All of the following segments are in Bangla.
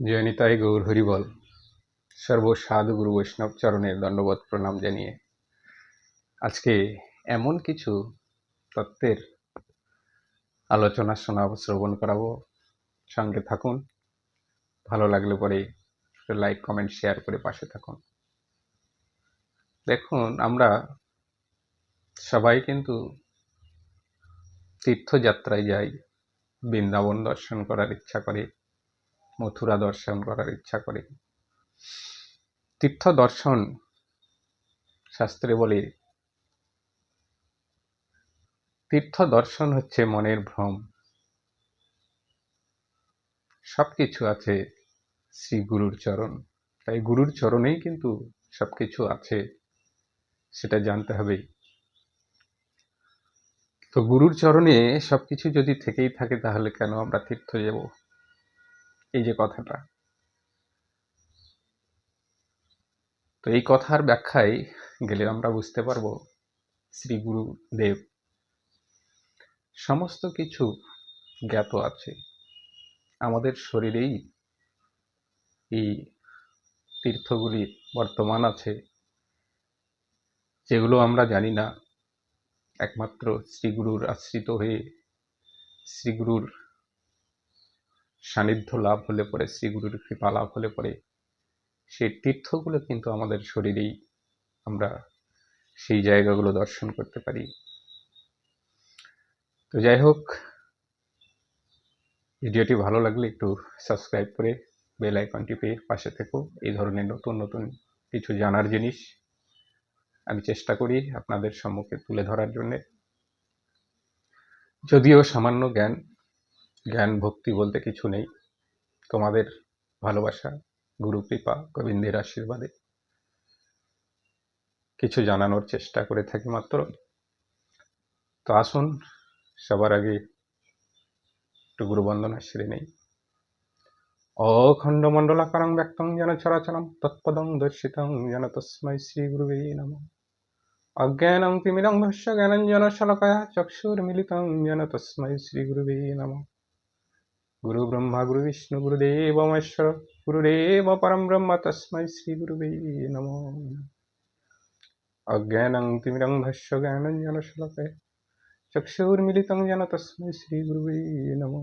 জয়নিতাই গৌর হরিবল সর্বসাধু গুরু বৈষ্ণব চরণের দণ্ডবোধ প্রণাম জানিয়ে আজকে এমন কিছু তত্ত্বের আলোচনা শোনা শ্রবণ করাবো। সঙ্গে থাকুন, ভালো লাগলে পরে লাইক, কমেন্ট, শেয়ার করে পাশে থাকুন। দেখুন, আমরা সবাই কিন্তু তীর্থযাত্রায় যাই, বৃন্দাবন দর্শন করার ইচ্ছা করে। মথুরা দর্শন করার ইচ্ছা করে। তীর্থ দর্শন শাস্ত্রে বলে, তীর্থ দর্শন হচ্ছে মনের ভ্রম। সবকিছু আছে শ্রী গুরুর চরণ। তাই গুরুর চরণেই কিন্তু সবকিছু আছে, সেটা জানতে হবে। তো গুরুর চরণে সবকিছু যদি থেকেই থাকে, তাহলে কেন আমরা তীর্থ যাব? এই যে কথাটা। তো এই কথার ব্যাখ্যায় গেলে আমরা বুঝতে পারব শ্রী গুরুদেব, সমস্ত কিছু জ্ঞাত আছে। আমাদের শরীরেই এই তীর্থগুলি বর্তমান আছে, যেগুলো আমরা জানি না। একমাত্র শ্রীগুরুর আশ্রিত হয়ে শ্রীগুরুর সান্নিধ্য লাভ হলে পরে, শ্রীগুরুর কৃপা লাভ হলে পরে, সেই তীর্থগুলো কিন্তু আমাদের শরীরেই আমরা সেই জায়গাগুলো দর্শন করতে পারি। তো যাই হোক, ভিডিওটি ভালো লাগলে একটু সাবস্ক্রাইব করে বেল আইকনটি পেয়ে পাশে থেকো। এই ধরনের নতুন নতুন কিছু জানার জিনিস আমি চেষ্টা করি আপনাদের সম্মুখে তুলে ধরার জন্যে। যদিও সামান্য জ্ঞান জ্ঞান ভক্তি বলতে কিছু নেই। তোমাদের ভালোবাসা, গুরু কৃপা, গোবিন্দের আশীর্বাদে। কিছু জানানোর চেষ্টা করে থাকি মাত্র। তো আসুন, সবার আগে একটু গুরুবন্দনা সেরে নেই। অখণ্ড অখণ্ডমণ্ডলাকারং ব্যক্তং যেন চরাচরম তৎপদং দর্শিতং যেন তস্मै শ্রী গুরুবে নম। অজ্ঞানং তিমিরং ভস্য জ্ঞানঞ্জন শলকয়া চক্ষুর্মিলিতং যেন তস্मै শ্রী গুরুবে নম। গুরু ব্রহ্মা গুরু বিষ্ণু গুরুদেব মহেশ্বর গুরুদেব পরম ব্রহ্ম তস্मै শ্রী গুরুবে নম অজ্ঞানং তিমিরং ভস্য জ্ঞানঞ্জন শলকয়া চক্ষুর্মিলিতং যেন তস্मै শ্রী গুরুবে নম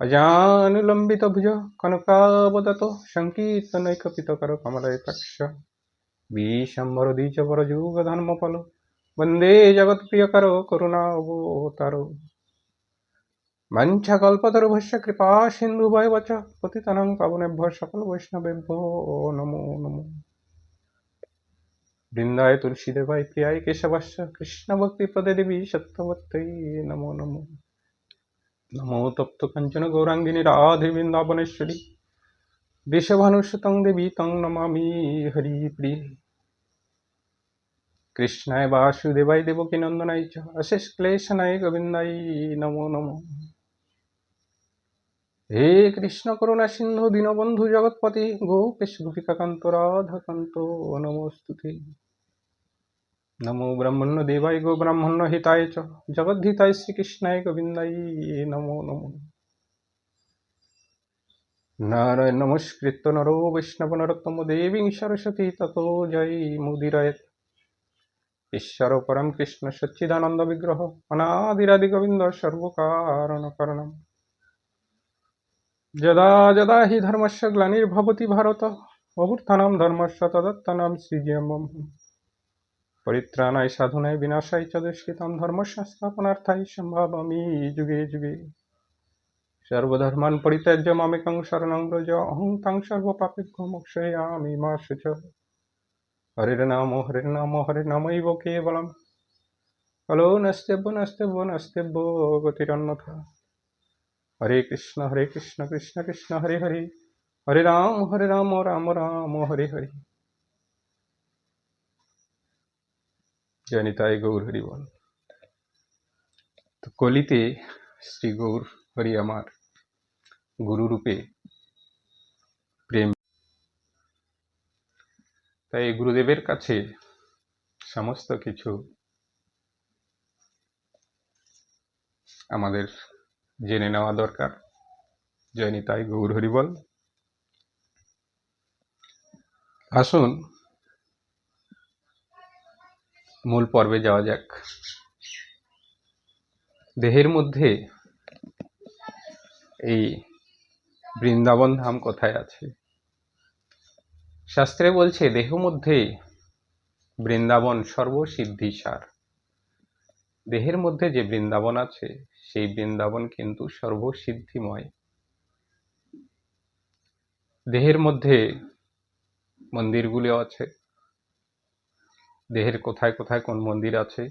অজানুলম্বিত ভুজ কনকাবদত সংকীর্তনৈকপিতকর কমলয়তাক্ষ বিশম্বর দ্বিজবর যুগ ধর্মফল বন্দে জগৎপ্রিয়কর করুণা অবতার মঞ্চকল্পতরুভস্য কৃপা সিন্ধু বয়বচ পতিতনং পাবনেভ্য সকল বৈষ্ণবেভ্যো। নমো নমো। বৃন্দায় তুলসীদেবায় প্রিয়ায় কেশবস্য কৃষ্ণ ভক্তি প্রদে দেবী সত্যবত্যই নমো নমো। নমো তপ্ত কাঞ্চন গৌরাঙ্গিনী রাধে বৃন্দাবনেশ্বরী। দেশভানুসুতং দেবী তং নমামি হরি প্রিয়। কৃষ্ণায় বাসুদেবায় দেবকী নন্দনায় চ। অশেষ ক্লেশনায় গোবিন্দাই নমো নমো। হে কৃষ্ণ করুণা সিন্ধু দীনবন্ধু জগৎপতি, গোপেশ গোপিকাকান্ত, রাধাকান্ত, নমস্তুতে। নমো ব্রহ্মণ্য দেবায়, গো ব্রাহ্মণ্য হিতায় চ, জগদ্ধিতায় শ্রীকৃষ্ণায় গোবিন্দাই নমো নমো। নারায়ণ নমস্কৃত্য নরো বৈষ্ণব নরোত্তম দেবী সরস্বতী ততো জয় মুদিরায়। ঈশ্বর পরম কৃষ্ণ সচ্চিদানন্দ বিগ্রহ, অনাদিরাদি গোবিন্দ সর্বকারণ কারণম। যদা যদা হি ধর্মস্য গ্লানির্ভবতি ভারত অভূত্থানাম ধর্মস্য তদত্তনাম সৃজ্যমম পরিত্রাণায় সাধনায় বিনাশায় চ দুষ্কৃতম ধর্মসংস্থাপনার্থায় সম্ভাবামি যুগে যুগে সর্বধর্মাन् পরিত্যাজ্য মামেকং শরণং ব্রজ অহং তাং সর্বপাপেভ্যো মোক্ষয়ামি মা শুচ হরির নাম হরির নাম হরির নামৈব কেবলম হলো নস্তেব্য নস্তেব্য নস্তেব্য গতিরন্যথা হরে কৃষ্ণ হরে কৃষ্ণ কৃষ্ণ কৃষ্ণ, হরে হরে। হরে রাম হরে রাম রাম রাম, হরে হরে। জনিতায় গৌর হরি বল। তো কলিতে শ্রী গৌর হরি আমার গুরুরূপে প্রেম। তাই গুরুদেবের কাছে সমস্ত কিছু আমাদের জেনে নেওয়া দরকার। জয়নিতাই গৌর হরিবল। আসুন, মূল পর্বে যাওয়া যাক। দেহের মধ্যে এই বৃন্দাবন ধাম কোথায় আছে? শাস্ত্রে বলছে, দেহ মধ্যে বৃন্দাবন সর্বসিদ্ধিসার। দেহের মধ্যে যে বৃন্দাবন আছে, সেই বৃন্দাবন কিন্তু সর্বসিদ্ধিময়। দেহের মধ্যে মন্দিরগুলিও আছে। দেহের কোথায় কোথায় কোন মন্দির আছে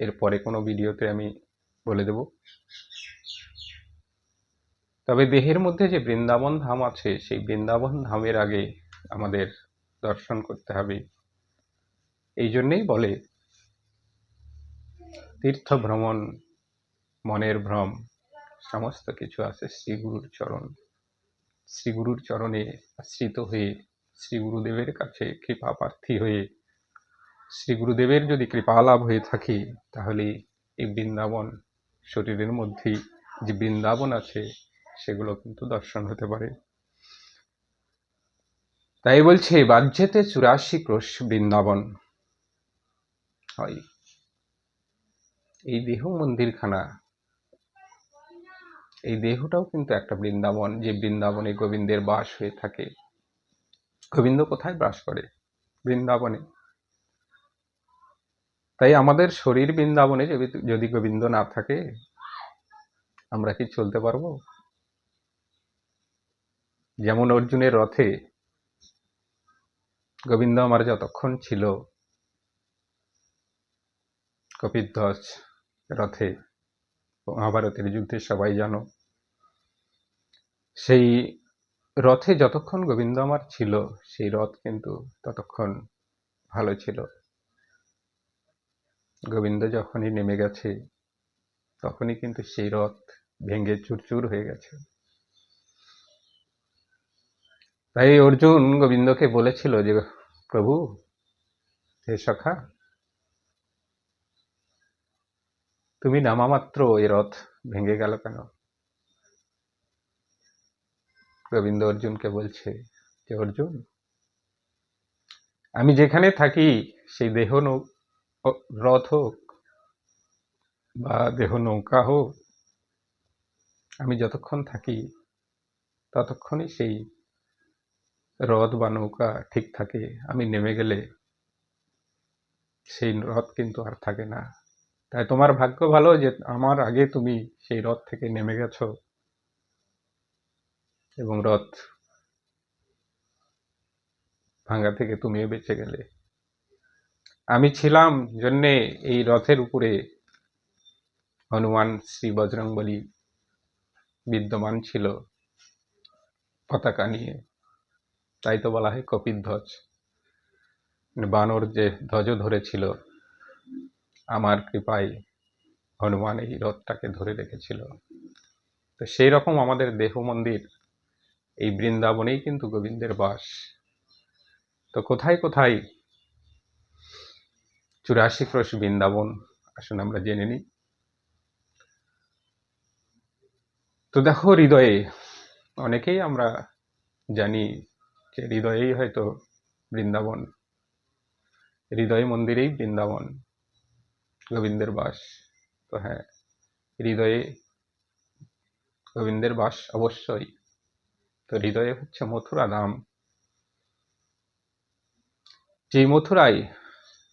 এরপরে কোনো ভিডিওতে আমি বলে দেব। তবে দেহের মধ্যে যে বৃন্দাবন ধাম আছে, সেই বৃন্দাবন ধামের আগে আমাদের দর্শন করতে হবে। এই জন্যেই বলে তীর্থ ভ্রমণ মনের ভ্রম, সমস্ত কিছু আছে শ্রী গুরুর চরণ। শ্রী গুরুর চরণে আশ্রিত হয়ে শ্রী গুরুদেবের কাছে কৃপা প্রার্থী হয়ে শ্রী গুরুদেবের যদি কৃপা লাভ হয়ে থাকে, তাহলে এই বৃন্দাবন শরীরের মধ্যেই যে বৃন্দাবন আছে, সেগুলো কিন্তু দর্শন হতে পারে। তাই বলছে বাহ্যেতে চুরাশি ক্রোশ বৃন্দাবন। হয়। এই দেহ মন্দিরখানা। এই দেহটাও কিন্তু একটা বৃন্দাবন, যে বৃন্দাবনে গোবিন্দের বাস হয়ে থাকে। গোবিন্দ কোথায় বাস করে? বৃন্দাবনে। তাই আমাদের শরীর বৃন্দাবনে যদি- গোবিন্দ না থাকে, আমরা কি চলতে পারব? যেমন অর্জুনের রথে গোবিন্দ আমার যতক্ষণ ছিল, কপিধ্বজ রথে মহাভারতের যুদ্ধে সবাই জানো। সেই রথে যতক্ষণ গোবিন্দ আমার ছিল, সেই রথ কিন্তু ততক্ষণ ভালো ছিল। গোবিন্দ যখনই নেমে গেছে, তখনই কিন্তু সেই রথ ভেঙে চুরচুর হয়ে গেছে। তাই অর্জুন গোবিন্দকে বলেছিল যে, প্রভু, হে সখা তুমি নামা মাত্র এই রথ ভেঙে গেল কেন? গোবিন্দ অর্জুনকে বলছে যে, অর্জুন, আমি যেখানে থাকি, সেই দেহ নৌ- রথ হোক বা দেহ নৌকা হোক, আমি যতক্ষণ থাকি, ততক্ষণই সেই রথ বা নৌকা ঠিক থাকে। আমি নেমে গেলে সেই রথ কিন্তু আর থাকে না। তাই তোমার ভাগ্য ভালো যে আমার আগে তুমি সেই রথ থেকে নেমে গেছো। এবং রথ ভাঙা থেকে তুমিও বেঁচে গেলে। আমি ছিলাম জন্যে এই রথের উপরে হনুমান শ্রী বজরংবলী বিদ্যমান ছিল পতাকা নিয়ে। তাই তো বলা হয় কপিধ্বজ। বানর যে ধ্বজ ধরেছিল। আমার কৃপায় হনুমান এই রথটাকে ধরে রেখেছিল। তো সেই রকম আমাদের দেহ মন্দির, এই বৃন্দাবনেই কিন্তু গোবিন্দের বাস। তো কোথায় কোথায়? চুরাশি ক্রোশ বৃন্দাবন, আসুন আমরা জেনে নিই। তো দেখো হৃদয়ে, অনেকেই আমরা জানি যে হৃদয়েই হয়তো বৃন্দাবন, হৃদয় মন্দিরেই বৃন্দাবন। গোবিন্দের বাস। তো হ্যাঁ হৃদয়ে গোবিন্দের বাস অবশ্যই। তো হৃদয়ে হচ্ছে মথুরা ধাম। যেই মথুরায়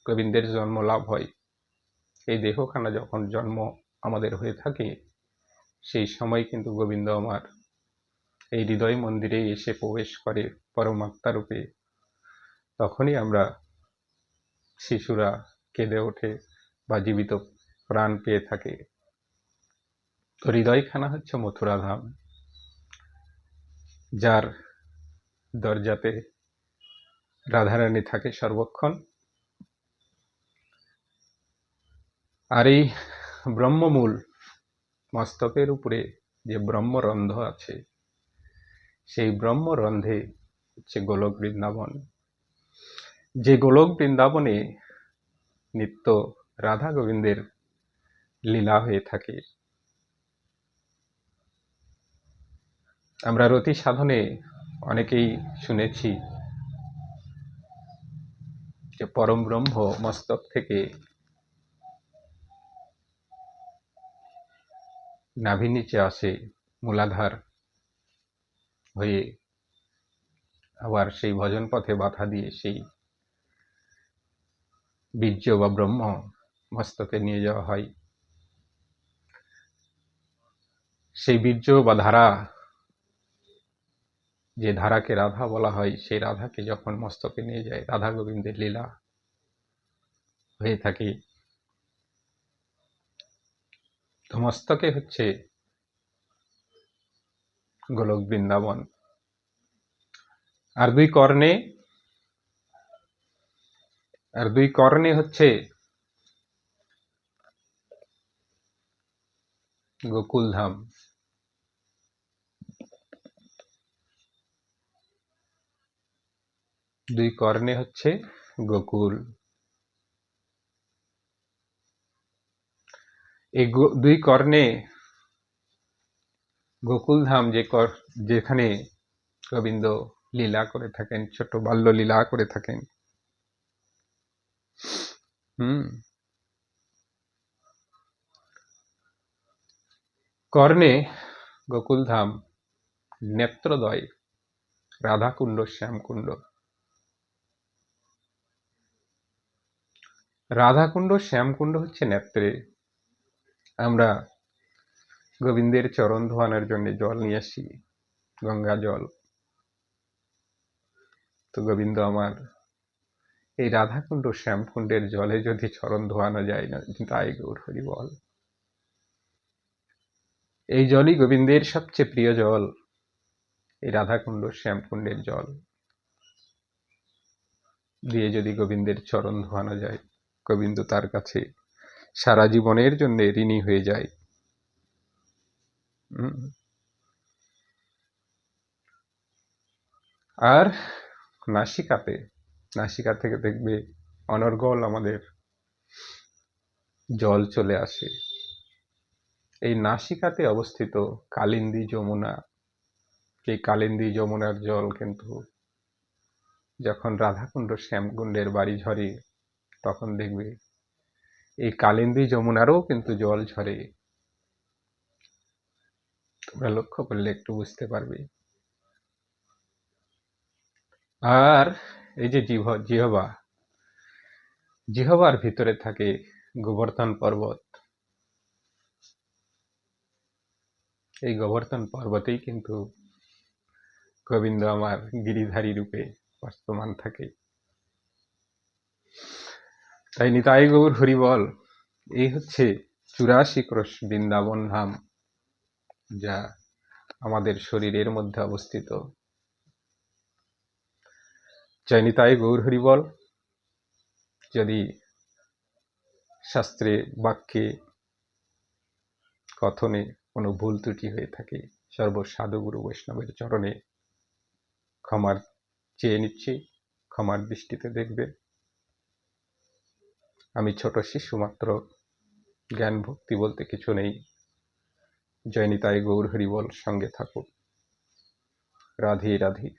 গোবিন্দের জন্ম লাভ হয়, এই দেহখানা যখন জন্ম আমাদের হয়ে থাকে, সেই সময় কিন্তু গোবিন্দ আমার এই হৃদয় মন্দিরে এসে প্রবেশ করে পরমাত্মা রূপে। তখনই আমরা শিশুরা কেঁদে ওঠে। বা জীবিত প্রাণ পেয়ে থাকে। তো হৃদয়খানা হচ্ছে মথুরা ধাম যার দরজাতে রাধারানী থাকে সর্বক্ষণ। আর এই ব্রহ্মমূল মস্তকের উপরে যে ব্রহ্মরন্ধ আছে, সেই ব্রহ্মরন্ধে হচ্ছে গোলক বৃন্দাবন। যে গোলক বৃন্দাবনে নিত্য রাধা গোবিন্দের লীলা হয়ে থাকে। আমরা রতি সাধনে অনেকেই শুনেছি যে পরম ব্রহ্ম মস্তক থেকে নাভি নিচে আসে মূলাধার হয়ে আবার সেই ভজন পথে বাধা দিয়ে সেই বীর্য বা ব্রহ্ম মস্তকে নিয়ে যাওয়া হয়। সেই বীর্য বা ধারা, যে ধারাকে রাধা বলা হয়, সেই রাধাকে যখন মস্তকে নিয়ে যায়, রাধা গোবিন্দের লীলা হয়ে থাকে। তো মস্তকে হচ্ছে গোলক বৃন্দাবন। আর দুই কর্ণে, আর দুই কর্ণে হচ্ছে গোকুলধাম দুই কর্ণে হচ্ছে গোকুল। এই দুই কর্ণে গোকুলধাম যে কর, যেখানে গোবিন্দ লীলা করে থাকেন, ছোট বাল্য লীলা করে থাকেন। হুম। কর্ণে গোকুলধাম, নেত্রদয়, রাধাকুণ্ড, শ্যামকুণ্ড। রাধাকুণ্ড, শ্যামকুণ্ড হচ্ছে নেত্রে। আমরা গোবিন্দের চরণ ধোয়ানোর জন্য জল নিয়ে আসি, গঙ্গা জল। তো গোবিন্দ আমার, এই রাধাকুণ্ড, শ্যামকুণ্ডের জলে যদি চরণ ধোয়ানো যায় না, তাই গৌর হরি বল। এই জলই গোবিন্দের সবচেয়ে প্রিয় জল। এই রাধাকুণ্ড, শ্যামকুণ্ডের জল। দিয়ে যদি গোবিন্দের চরণ ধোয়ানো যায়, গোবিন্দ তার কাছে সারা জীবনের জন্য ঋণী হয়ে যায়। আর নাসিকাতে, নাসিকা থেকে দেখবে অনর্গল আমাদের জল চলে আসে। এই নাসিকাতে অবস্থিত কালিন্দী যমুনা। এই কালিন্দী যমুনার জল কিন্তু যখন রাধাকুণ্ড শ্যামকুণ্ডের বাড়ি ঝরে, তখন দেখবে এই কালিন্দী যমুনারও কিন্তু জল ঝরে। তোমরা লক্ষ্য করলে একটু বুঝতে পারবে। আর এই যে জিহ, জিহবা, জিহবার ভিতরে থাকে গোবর্ধন পর্বত। এই গোবর্ধন পর্বতেই কিন্তু গোবিন্দ আমার গিরিধারী রূপে বর্তমান থাকে। তাই নিতাই গৌর হরিবল এই হচ্ছে চুরাশি ক্রোশ বৃন্দাবন ধাম, যা আমাদের শরীরের মধ্যে অবস্থিত। জয় নিতাই গৌর হরিবল যদি শাস্ত্রে বাক্যে কথনে কোনো ভুল ত্রুটি হয়ে থাকে সর্বসাধু গুরু বৈষ্ণবের চরণে ক্ষমার চেয়ে নিচ্ছি, ক্ষমার দৃষ্টিতে দেখবে আমি ছোট শিশু মাত্র, জ্ঞান ভক্তি বলতে কিছু নেই। জয়নিতায় গৌর হরিবল সঙ্গে থাকুক রাধে রাধে।